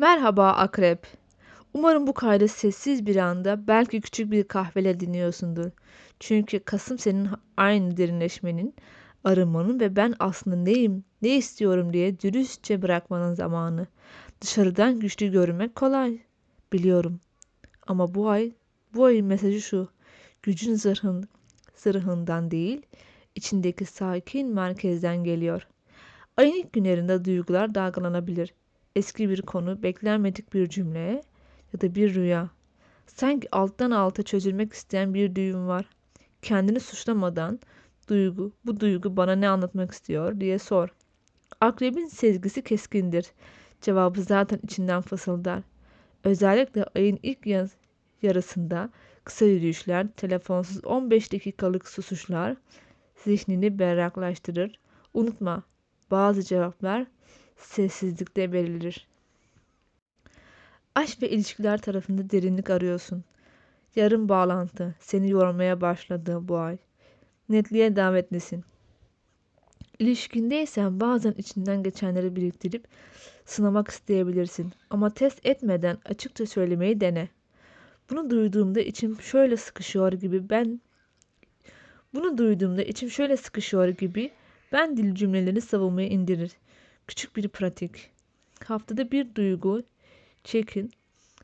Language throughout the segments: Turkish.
Merhaba akrep. Umarım bu kaydı sessiz bir anda belki küçük bir kahveyle dinliyorsundur. Çünkü Kasım senin aynı derinleşmenin, arınmanın ve ben aslında neyim, ne istiyorum diye dürüstçe bırakmanın zamanı. Dışarıdan güçlü görünmek kolay. Biliyorum. Ama bu ay, bu ayın mesajı şu. Gücün zırhın, zırhından değil, içindeki sakin merkezden geliyor. Ayın ilk günlerinde duygular dalgalanabilir. Eski bir konu, beklenmedik bir cümle ya da bir rüya. Sanki alttan alta çözülmek isteyen bir düğüm var. Kendini suçlamadan duygu, bu duygu bana ne anlatmak istiyor diye sor. Akrebin sezgisi keskindir. Cevabı zaten içinden fısıldar. Özellikle ayın ilk yarısında kısa yürüyüşler, telefonsuz 15 dakikalık susuşlar zihnini berraklaştırır. Unutma, bazı cevaplar sessizlikte belirlir. Aşk ve ilişkiler tarafında derinlik arıyorsun. Yarım bağlantı seni yormaya başladı bu ay. Netliğe davetlisin. İlişkindeysen bazen içinden geçenleri biriktirip sınamak isteyebilirsin. Ama test etmeden açıkça söylemeyi dene. Bunu duyduğumda içim şöyle sıkışıyor gibi ben bunu duyduğumda içim şöyle sıkışıyor gibi ben dil cümlelerini savunmaya indirir. Küçük bir pratik. Haftada bir duygu, çekin,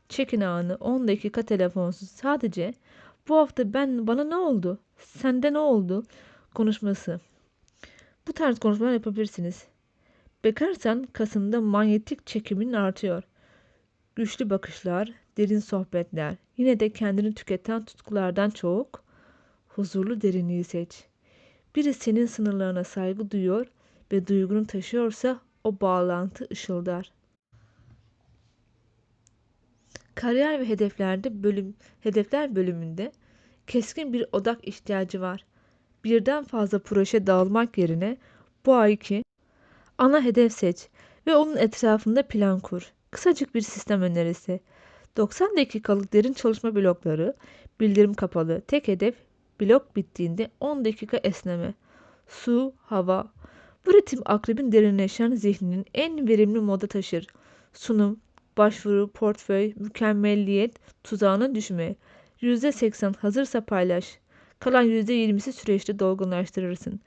çekin anı 10 dakika telefonsuz sadece bu hafta ben bana ne oldu? Sende ne oldu? konuşması. Bu tarz konuşmalar yapabilirsiniz. Bekarsan Kasım'da manyetik çekimin artıyor. Güçlü bakışlar, derin sohbetler. Yine de kendini tüketen tutkulardan çok huzurlu derinliği seç. Biri senin sınırlarına saygı duyuyor ve duygunu taşıyorsa o bağlantı ışıldar. Kariyer ve hedeflerde bölüm hedefler bölümünde keskin bir odak ihtiyacı var. Birden fazla proje dağılmak yerine bu ayki ana hedef seç ve onun etrafında plan kur. Kısacık bir sistem önerisi. 90 dakikalık derin çalışma blokları, bildirim kapalı, tek hedef, blok bittiğinde 10 dakika esneme. Su, hava. Bu ritim akrebin derinleşen zihninin en verimli moda taşır. Sunum, başvuru, portföy, mükemmelliyet tuzağına düşme. %80 hazırsa paylaş. Kalan %20'si süreçte dolgunlaştırırsın.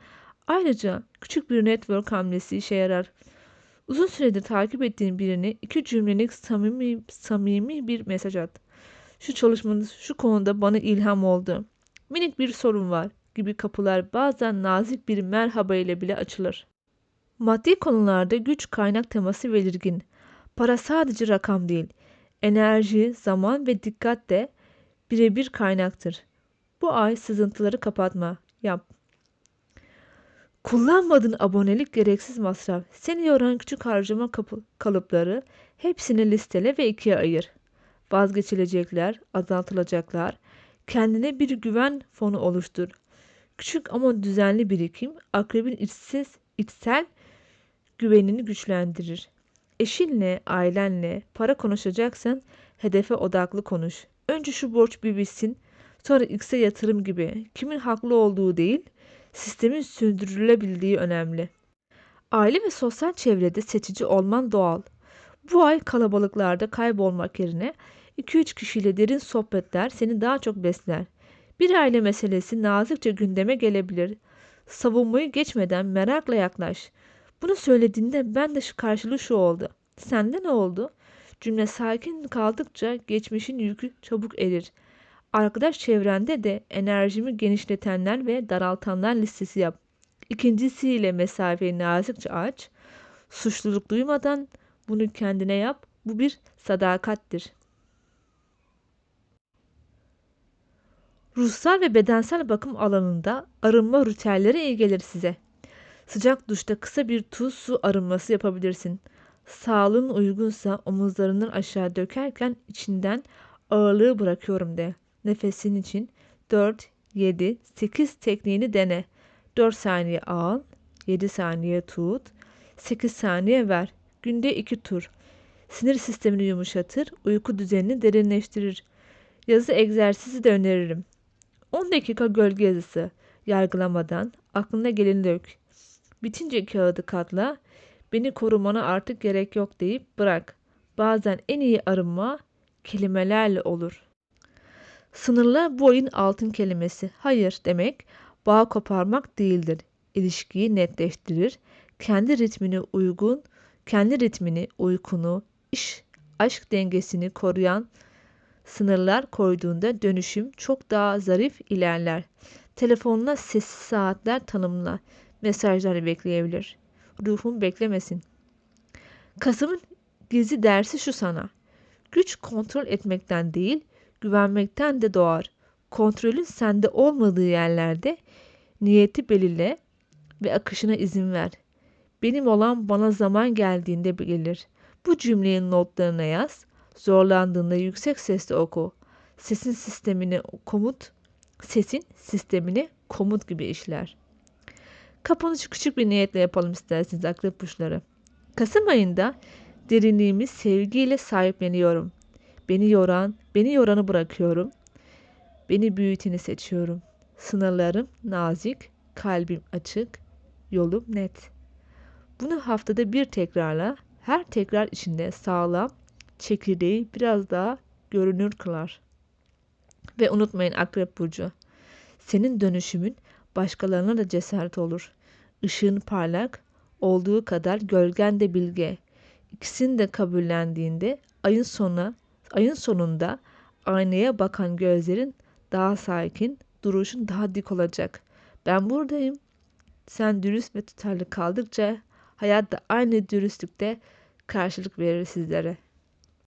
Ayrıca küçük bir network hamlesi işe yarar. Uzun süredir takip ettiğin birine iki cümlelik samimi, samimi bir mesaj at. Şu çalışmanız şu konuda bana ilham oldu. Minik bir sorun var gibi kapılar bazen nazik bir merhaba ile bile açılır. Maddi konularda güç kaynak teması belirgin. Para sadece rakam değil. Enerji, zaman ve dikkat de birebir kaynaktır. Bu ay sızıntıları kapatma. Yap. Kullanmadığın abonelik gereksiz masraf. Seni yoran küçük harcama kapı, kalıpları hepsini listele ve ikiye ayır. Vazgeçilecekler, azaltılacaklar. Kendine bir güven fonu oluştur. Küçük ama düzenli birikim akrebin içsiz, içsel güvenini güçlendirir. Eşinle, ailenle para konuşacaksan hedefe odaklı konuş. Önce şu borç bir bitsin, sonra X'e yatırım gibi. Kimin haklı olduğu değil, sistemin sürdürülebildiği önemli. Aile ve sosyal çevrede seçici olman doğal. Bu ay kalabalıklarda kaybolmak yerine 2-3 kişiyle derin sohbetler seni daha çok besler. Bir aile meselesi nazikçe gündeme gelebilir. Savunmayı geçmeden merakla yaklaş. Bunu söylediğinde ben de şu karşılığı şu oldu. Sende ne oldu? Cümle sakin kaldıkça geçmişin yükü çabuk erir. Arkadaş çevrende de enerjimi genişletenler ve daraltanlar listesi yap. İkincisiyle mesafeyi nazikçe aç. Suçluluk duymadan bunu kendine yap. Bu bir sadakattir. Ruhsal ve bedensel bakım alanında arınma ritüelleri iyi gelir size. Sıcak duşta kısa bir tuz su arınması yapabilirsin. Sağlığın uygunsa omuzlarından aşağı dökerken içinden ağırlığı bırakıyorum de. Nefesin için 4, 7, 8 tekniğini dene. 4 saniye al, 7 saniye tut, 8 saniye ver. Günde 2 tur. Sinir sistemini yumuşatır, uyku düzenini derinleştirir. Yazı egzersizi de öneririm. 10 dakika gölge yazısı. Yargılamadan aklına geleni dök. Bitince kağıdı katla. Beni korumana artık gerek yok deyip bırak. bazen en iyi arınma kelimelerle olur. Sınırlar bu oyun altın kelimesi. Hayır demek bağ koparmak değildir. İlişkiyi netleştirir. Kendi ritmine uygun, kendi ritmini, uykunu, iş, aşk dengesini koruyan sınırlar koyduğunda dönüşüm çok daha zarif ilerler. Telefonuna sessiz saatler tanımla. Mesajları bekleyebilir. Ruhum beklemesin. Kasım'ın gizli dersi şu sana. Güç kontrol etmekten değil, güvenmekten de doğar. Kontrolün sende olmadığı yerlerde niyeti belirle ve akışına izin ver. Benim olan bana zaman geldiğinde gelir. Bu cümlenin notlarına yaz. Zorlandığında yüksek sesle oku. Sesin sistemini komut, sesin sistemini komut gibi işler. Kapanışı küçük bir niyetle yapalım isterseniz akrep burçları. Kasım ayında derinliğimi sevgiyle sahipleniyorum. Beni yoran, beni yoranı bırakıyorum. Beni büyüteni seçiyorum. Sınırlarım nazik, kalbim açık, yolum net. Bunu haftada bir tekrarla, her tekrar içinde sağlam, çekirdeği biraz daha görünür kılar. Ve unutmayın Akrep Burcu, senin dönüşümün başkalarına da cesaret olur. Işığın parlak, olduğu kadar gölgen de bilge. İkisini de kabullendiğinde ayın sonu, ayın sonunda aynaya bakan gözlerin daha sakin, duruşun daha dik olacak. Ben buradayım. Sen dürüst ve tutarlı kaldıkça hayat da aynı dürüstlükte karşılık verir sizlere.